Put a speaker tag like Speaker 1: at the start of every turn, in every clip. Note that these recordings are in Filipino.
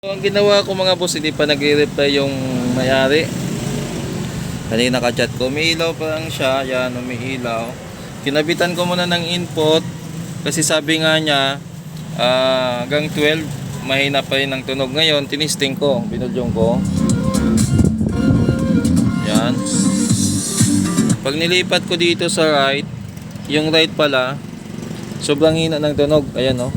Speaker 1: So, ang ginawa ko mga boss, hindi pa nagre-reply yung mayari. Kanina ka-chat ko, umiilaw pa lang siya, yan, umiilaw. Kinabitan ko muna ng input, kasi sabi nga niya, ah, hanggang 12, mahina pa rin ang tunog. Ngayon, tinisting ko, binulyong ko. Yan. Pag nilipat ko dito sa right, yung right pala, sobrang hina ng tunog. Ayan, oh.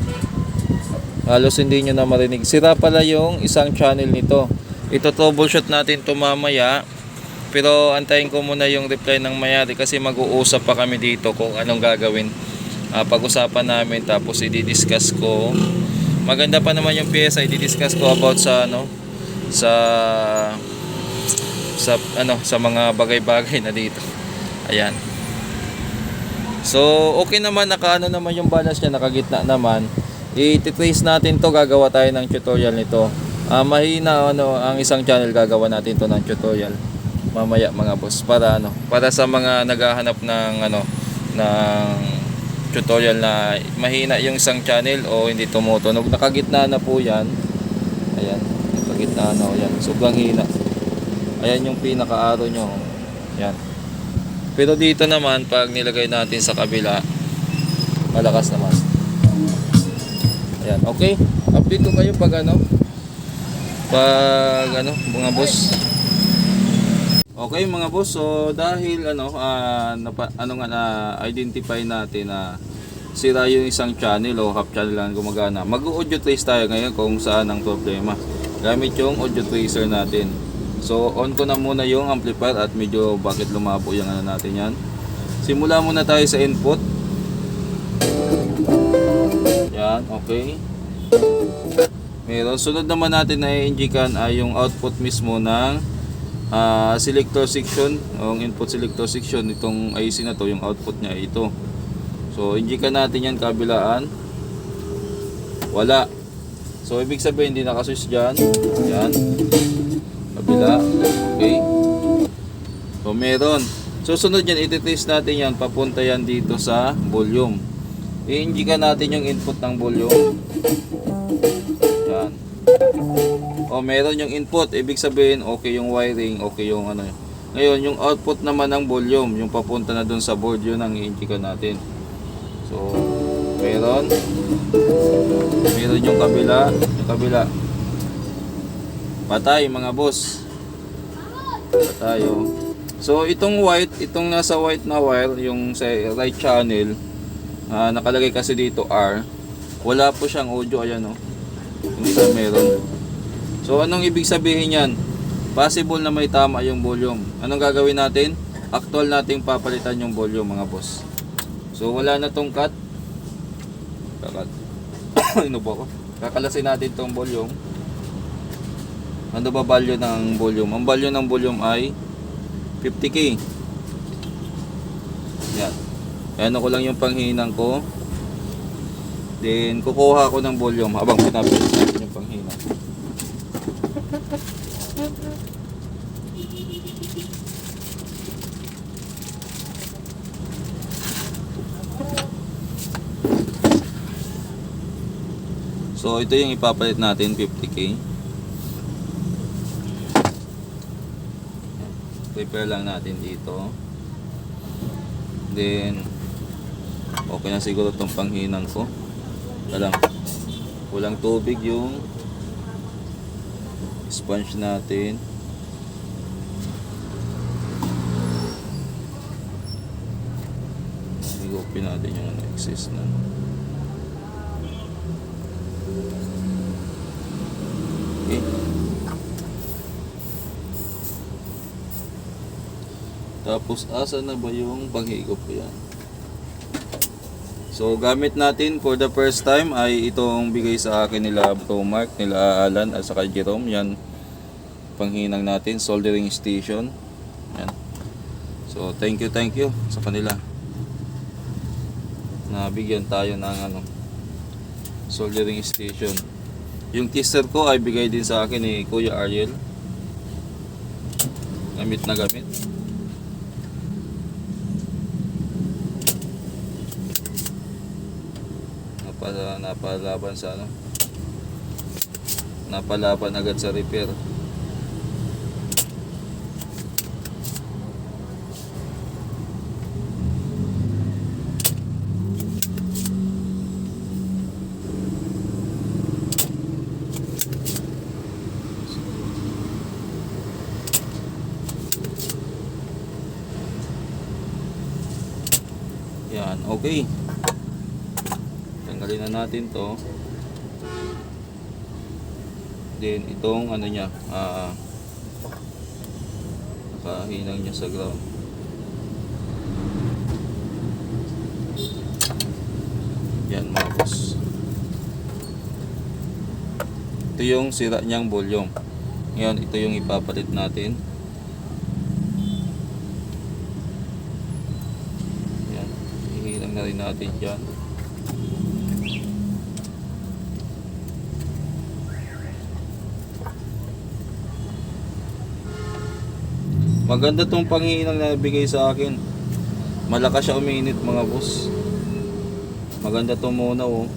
Speaker 1: Halos hindi nyo na marinig. Sira pala yung isang channel nito. Ito troubleshoot natin to mamaya. Pero antayin ko muna yung reply ng mayari kasi mag-uusap pa kami dito kung anong gagawin. Ah, pag-usapan namin tapos i-discuss ko. Maganda pa naman yung pyesa, i-discuss ko about sa ano sa sa ano sa mga bagay-bagay na dito. Ayan. So, okay naman nakaano naman yung balance niya, nakagitna naman i-trace natin to gagawa tayo ng tutorial nito. Ah, mahina ano ang isang channel gagawa natin to ng tutorial mamaya mga boss. Para ano para sa mga naghahanap ng ano ng tutorial na mahina yung isang channel o hindi tumutunog. Nakagitna na po yan. Ayan nakagitna na o yan. Sobrang hina. Ayan yung pinaka-arrow nyo. Yan pero dito naman pag nilagay natin sa kabila malakas naman Ayan, okay. Update ko kayo pag ano. Pag ano, mga boss. Okay mga boss, so dahil ano, ah, napa, ano nga na identify natin na sira yung isang channel o half channel lang gumagana. Mag-audio trace tayo ngayon kung saan ang problema. Gamit yung audio tracer natin. So on ko na muna yung amplifier at medyo bakit lumabo yung ano natin yan. Simula muna tayo sa input. Yan, okay. Meron. Sunod naman natin na i-indican ay yung output mismo ng ah, selector section. Yung input selector section. Itong IC na to, yung output niya ito. So, indican natin yan kabilaan. Wala. So, ibig sabihin, hindi nakasus dyan. Yan. Kabila. Okay. So, meron. So, sunod yan, iti-trace natin yan. Papunta yan dito sa volume. I-indican natin yung input ng volume. Yan. O meron yung input, ibig sabihin okay yung wiring, okay yung ano. Ngayon, yung output naman ng volume, yung papunta na dun sa board, yun ang i-indican natin. So, meron. Meron yung kabila, yung kabila. Patay mga boss. Patay oh. So, itong white, itong nasa white na wire, yung sa right channel, Ah, nakalagay kasi dito R. Wala po siyang audio ayan oh. Hindi na meron. So anong ibig sabihin yan? Possible na may tama yung volume. Anong gagawin natin? Actual nating papalitan yung volume mga boss. So wala na tong cut. Kakat. ko? Kakalasin natin tong volume. Ano ba value ng volume? Ang value ng volume ay 50k. Yan. Ano ko lang yung panghinang ko. Then, kukuha ko ng volume habang pinabilis natin yung panghinang. So, ito yung ipapalit natin, 50k. Prepare lang natin dito. Then, okay na siguro itong panghinang ko. Alam, walang tubig yung sponge natin. Higupin natin yung excess na. Okay. Tapos asa na ba yung panghigop ko yan? So gamit natin for the first time ay itong bigay sa akin nila Bro Mark, nila Alan at saka Jerome. Yan panghinang natin, soldering station. Yan. So thank you, thank you sa kanila. Nabigyan tayo ng ano soldering station. Yung tester ko ay bigay din sa akin ni Kuya Ariel. Gamit na gamit. Napala, napalaban sa ano napalaban agad sa repair. Yan, okay. Tanggalin na natin to. Then itong ano niya, ah nakahinang niya sa ground. Yan mga boss. Ito yung sira niyang volume. Ngayon, ito yung ipapalit natin. Yan. Ihilang na rin natin dyan. Maganda tong panghihinang na bigay sa akin. Malakas siya uminit mga boss. Maganda to muna oh.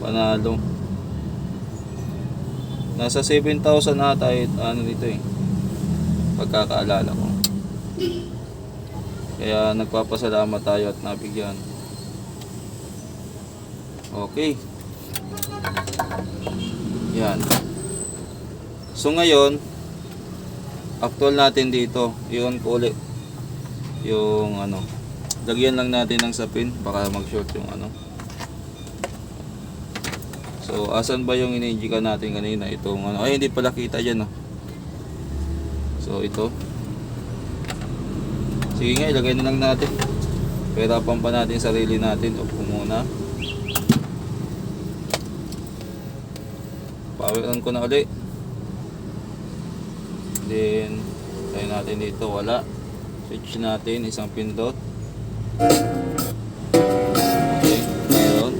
Speaker 1: Panalo. Nasa 7,000 ata eh, ano dito eh. Pagkakaalala ko. Kaya nagpapasalamat tayo at nabigyan. Okay. Yan. So ngayon, actual natin dito, yun ko ulit. Yung ano, lagyan lang natin ng sapin baka mag-short yung ano. So, asan ba yung ininjika natin kanina? Itong ano, ay hindi pala kita dyan oh. So, ito. Sige nga, ilagay na lang natin. Perapan pa natin sarili natin. Upo muna. Power on ko na ulit. Then, tayo natin dito. Wala. Switch natin. Isang pindot. Okay. Meron.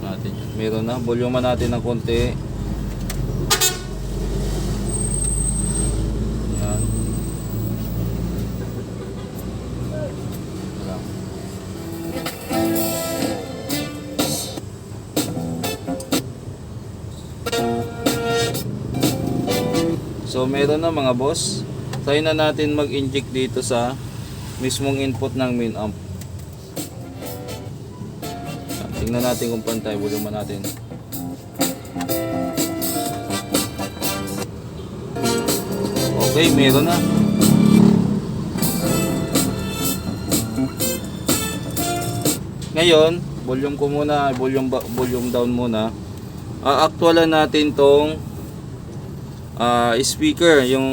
Speaker 1: Natin. Meron na. Volume natin ng konti. So meron na mga boss. Try na natin mag-inject dito sa mismong input ng main amp. Tingnan natin kung pantay volume natin. Okay, meron na. Ngayon, volume ko muna, volume volume down muna. A-actualan natin tong ah speaker yung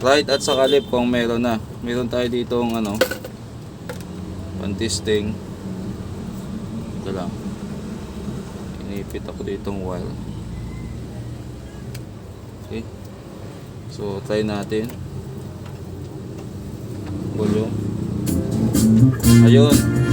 Speaker 1: right at saka left kung meron na. Meron tayo dito ng ano pantisting. Ito lang. Inipit ako dito ng wire. Okay. So try natin. Volume. Ayun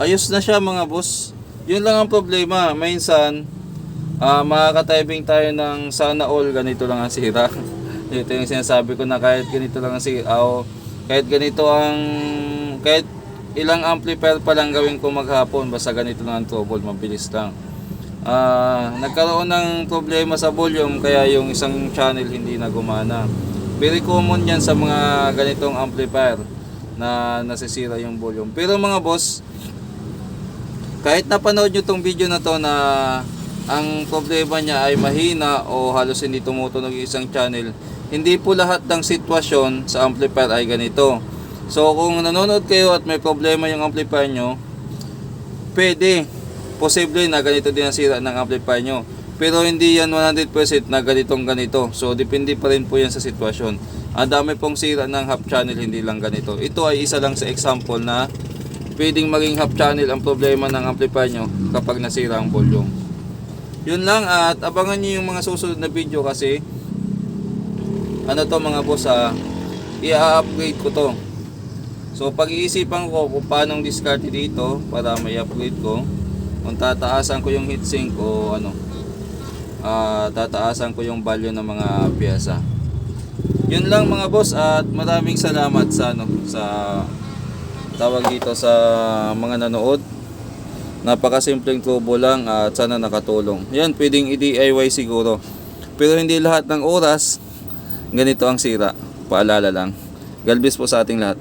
Speaker 1: ayos na siya mga boss. Yun lang ang problema. Minsan, ah makaka-typing tayo ng sana all ganito lang ang sira. Ito yung sinasabi ko na kahit ganito lang ang sira. o kahit ganito ang... Kahit ilang amplifier pa lang gawin ko maghapon. Basta ganito lang ang trouble. Mabilis lang. Ah, nagkaroon ng problema sa volume kaya yung isang channel hindi na gumana. Very common yan sa mga ganitong amplifier na nasisira yung volume. Pero mga boss, kahit napanood nyo tong video na to na ang problema niya ay mahina o halos hindi tumutunog yung isang channel, hindi po lahat ng sitwasyon sa amplifier ay ganito. So kung nanonood kayo at may problema yung amplifier nyo, pwede, posible na ganito din ang sira ng amplifier nyo. Pero hindi yan 100% na ganitong ganito. So depende pa rin po yan sa sitwasyon. Ang dami pong sira ng half channel, hindi lang ganito. Ito ay isa lang sa example na pwedeng maging half channel ang problema ng amplifier nyo kapag nasira ang volume. Yun lang at abangan nyo yung mga susunod na video kasi ano to mga boss ah, i-upgrade ko to. So pag-iisipan ko kung paano discard dito para may upgrade ko. Kung tataasan ko yung heatsink o ano, ah tataasan ko yung value ng mga piyesa. Yun lang mga boss at maraming salamat sa ano sa tawag dito sa mga nanood. Napakasimpleng tubo lang at sana nakatulong. Yan, pwedeng i-DIY siguro. Pero hindi lahat ng oras ganito ang sira. Paalala lang. Galbis po sa ating lahat.